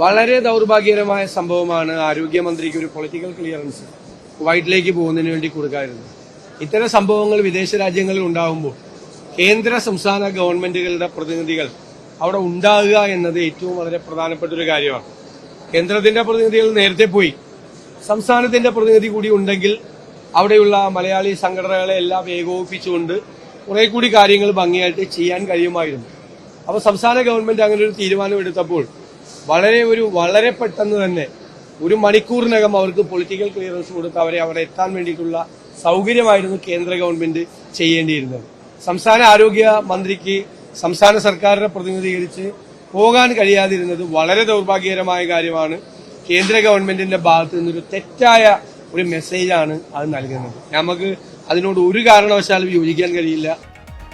വളരെ ദൗർഭാഗ്യകരമായ സംഭവമാണ് ആരോഗ്യമന്ത്രിക്ക് ഒരു പൊളിറ്റിക്കൽ ക്ലിയറൻസ് വൈറ്റിലേക്ക് പോകുന്നതിന് വേണ്ടി കൊടുക്കാറുണ്ട് ഇത്തരം സംഭവങ്ങൾ വിദേശ രാജ്യങ്ങളിൽ ഉണ്ടാകുമ്പോൾ കേന്ദ്ര സംസ്ഥാന ഗവൺമെന്റുകളുടെ പ്രതിനിധികൾ അവിടെ ഉണ്ടാകുക എന്നത് ഏറ്റവും വളരെ പ്രധാനപ്പെട്ട ഒരു കാര്യമാണ്. കേന്ദ്രത്തിന്റെ പ്രതിനിധികൾ നേരത്തെ പോയി. സംസ്ഥാനത്തിന്റെ പ്രതിനിധി കൂടി ഉണ്ടെങ്കിൽ അവിടെയുള്ള മലയാളി സംഘടനകളെ എല്ലാം ഏകോപിപ്പിച്ചുകൊണ്ട് കുറെ കൂടി കാര്യങ്ങൾ ഭംഗിയായിട്ട് ചെയ്യാൻ കഴിയുമായിരുന്നു. അപ്പോൾ സംസ്ഥാന ഗവൺമെന്റ് അങ്ങനെ ഒരു തീരുമാനം എടുത്തപ്പോൾ വളരെ ഒരു വളരെ പെട്ടെന്ന് തന്നെ ഒരു മണിക്കൂറിനകം അവർക്ക് പൊളിറ്റിക്കൽ ക്ലിയറൻസ് കൊടുത്ത് അവരെ അവിടെ എത്താൻ വേണ്ടിയിട്ടുള്ള സൗകര്യമായിരുന്നു കേന്ദ്ര ഗവൺമെന്റ് ചെയ്യേണ്ടിയിരുന്നത്. സംസ്ഥാന ആരോഗ്യ മന്ത്രിക്ക് സംസ്ഥാന സർക്കാരിനെ പ്രതിനിധീകരിച്ച് പോകാൻ കഴിയാതിരുന്നത് വളരെ ദൗർഭാഗ്യകരമായ കാര്യമാണ്. കേന്ദ്ര ഗവൺമെന്റിന്റെ ഭാഗത്ത് നിന്നൊരു തെറ്റായ ഒരു മെസ്സേജാണ് അത് നൽകുന്നത്. നമുക്ക് അതിനോട് ഒരു കാരണവശാലും യോജിക്കാൻ കഴിയില്ല.